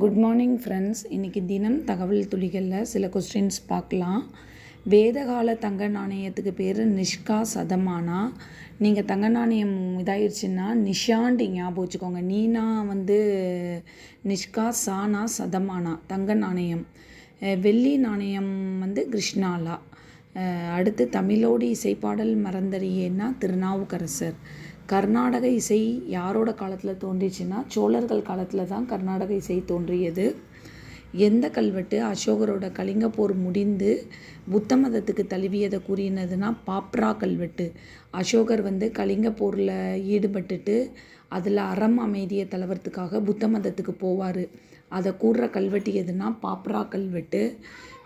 Good morning friends இன்றைக்கி தினம் தகவல் துளிகளில் சில கொஸ்டின்ஸ் பார்க்கலாம். வேதகால தங்க நாணயத்துக்கு பேர் நிஷ்கா சதமானா. நீங்கள் தங்க நாணயம் இதாயிடுச்சுன்னா நிஷாண்டி ஞாபகம் வச்சுக்கோங்க. நீனா வந்து நிஷ்கா சானா சதமானா தங்க நாணயம். வெள்ளி நாணயம் வந்து கிருஷ்ணாலா. அடுத்து தமிழோடு இசைப்பாடல் மறந்தறியேன்னா திருநாவுக்கரசர். கர்நாடக இசை யாரோட காலத்தில் தோன்றிச்சுன்னா சோழர்கள் காலத்தில் தான் கர்நாடக இசை தோன்றியது. எந்த கல்வெட்டு அசோகரோட கலிங்க போர் முடிந்து புத்த மதத்துக்கு தழுவியதை கூறினதுன்னா பாப்ரா கல்வெட்டு. அசோகர் வந்து கலிங்க போரில் ஈடுபட்டுட்டு அதில் அறம் அமைதியை தலைவரத்துக்காக புத்த மதத்துக்கு போவார். அதை கூறுற கல்வெட்டு எதுனா பாப்ரா கல்வெட்டு.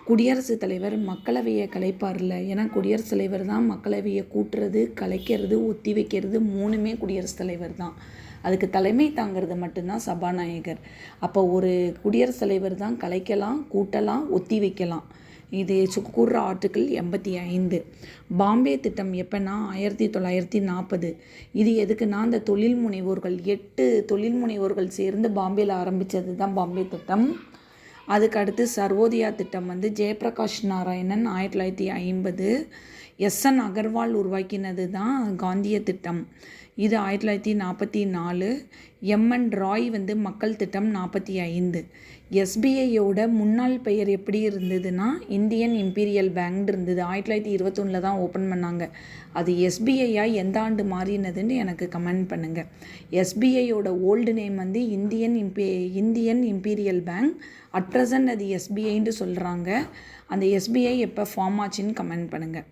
குடியரசுத் தலைவர் மக்களவையை கலைப்பார்ல. ஏன்னா குடியரசுத் தலைவர் தான் மக்களவையை கூட்டுறது கலைக்கிறது ஒத்தி வைக்கிறது மூணுமே குடியரசுத் தலைவர் தான். அதுக்கு தலைமை தாங்கிறது மட்டும்தான் சபாநாயகர். அப்போ ஒரு குடியரசுத் தலைவர் தான் கலைக்கலாம் கூட்டலாம் ஒத்தி வைக்கலாம். இது சு- கூறுற ஆர்டிக்கிள் எண்பத்தி ஐந்து. பாம்பே திட்டம் எப்போனா ஆயிரத்தி தொள்ளாயிரத்தி நாற்பது. இது எதுக்குன்னா அந்த தொழில் முனைவோர்கள் எட்டு தொழில் முனைவோர்கள் சேர்ந்து பாம்பேயில் ஆரம்பித்தது தான் பாம்பே திட்டம். அதுக்கு அடுத்து சர்வோதயா திட்டம் வந்து ஜெயபிரகாஷ் நாராயணன் ஆயிரத்தி தொள்ளாயிரத்தி ஐம்பது. எஸ்என் அகர்வால் உருவாக்கினது தான் காந்திய திட்டம். இது ஆயிரத்தி தொள்ளாயிரத்தி நாற்பத்தி நாலு. எம்என் ராய் வந்து மக்கள் திட்டம் நாற்பத்தி ஐந்து. எஸ்பிஐயோட முன்னாள் பெயர் எப்படி இருந்ததுன்னா இந்தியன் இம்பீரியல் பேங்க் இருந்தது. ஆயிரத்தி தொள்ளாயிரத்தி இருபத்தொன்னில் தான் ஓப்பன் பண்ணாங்க. அது எஸ்பிஐயா எந்த ஆண்டு மாறினதுன்னு எனக்கு கமெண்ட் பண்ணுங்கள் எஸ்பிஐயோட ஓல்டு நேம் வந்து Indian இம்பி Indian imperial bank. At present அது எஸ்பிஐன்னு சொல்கிறாங்க அந்த எஸ்பிஐ எப்போ ஃபார்ம் ஆச்சுன்னு கமெண்ட் பண்ணுங்கள்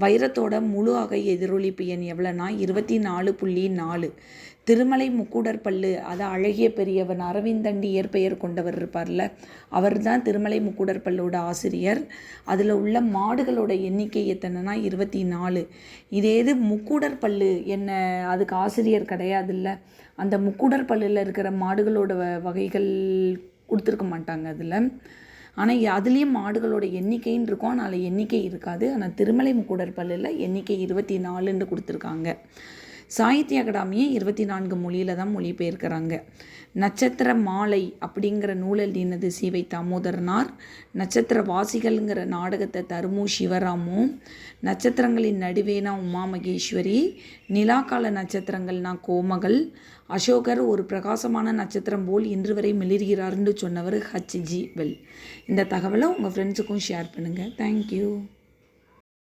வைரத்தோட முழு அகை எதிரொலிப்பு எண் எவ்வளோனா இருபத்தி நாலு புள்ளி நாலு. திருமலை முக்கூடர் பல்லு. அது அழகிய பெரியவன் அரவிந்தண்டி இயற்பெயர் கொண்டவர் இருப்பார்ல. அவர் தான் திருமலை முக்கூடர் பல்லோட ஆசிரியர். அதில் உள்ள மாடுகளோட எண்ணிக்கை எத்தனைனா இருபத்தி நாலு இதே இது முக்கூடர் பல்லு என்ன அதுக்கு ஆசிரியர் கிடையாதுல்ல. அந்த முக்கூடர் பல்லில் இருக்கிற மாடுகளோட வ- வகைகள் கொடுத்துருக்க மாட்டாங்க அதில். ஆனால் அதுலேயும் மாடுகளோட எண்ணிக்கைன்னு இருக்கும். ஆனால் எண்ணிக்கை இருக்காது. ஆனால் திருமலை முக்கூடர் பல்லில் எண்ணிக்கை இருபத்தி நாலுன்னு கொடுத்துருக்காங்க. சாகித்ய அகாடமியை இருபத்தி நான்கு மொழியில் தான் மொழிபெயர்க்கிறாங்க. நட்சத்திர மாலை அப்படிங்கிற நூலில் எழுதினது சிவை தாமோதரனார். நட்சத்திர வாசிகள்ங்கிற நாடகத்தை தருமு சிவராமு. நட்சத்திரங்களின் நடுவேனா உமா மகேஸ்வரி. நிலாக்கால நட்சத்திரங்கள்னா கோமகள். அசோகர் ஒரு பிரகாசமான நட்சத்திரம் போல் இன்று வரை மிளிர்கிறார்னு சொன்னவர் ஹச் ஜி வெல் இந்த தகவலை உங்கள் ஃப்ரெண்ட்ஸுக்கும் ஷேர் பண்ணுங்கள் தேங்க்யூ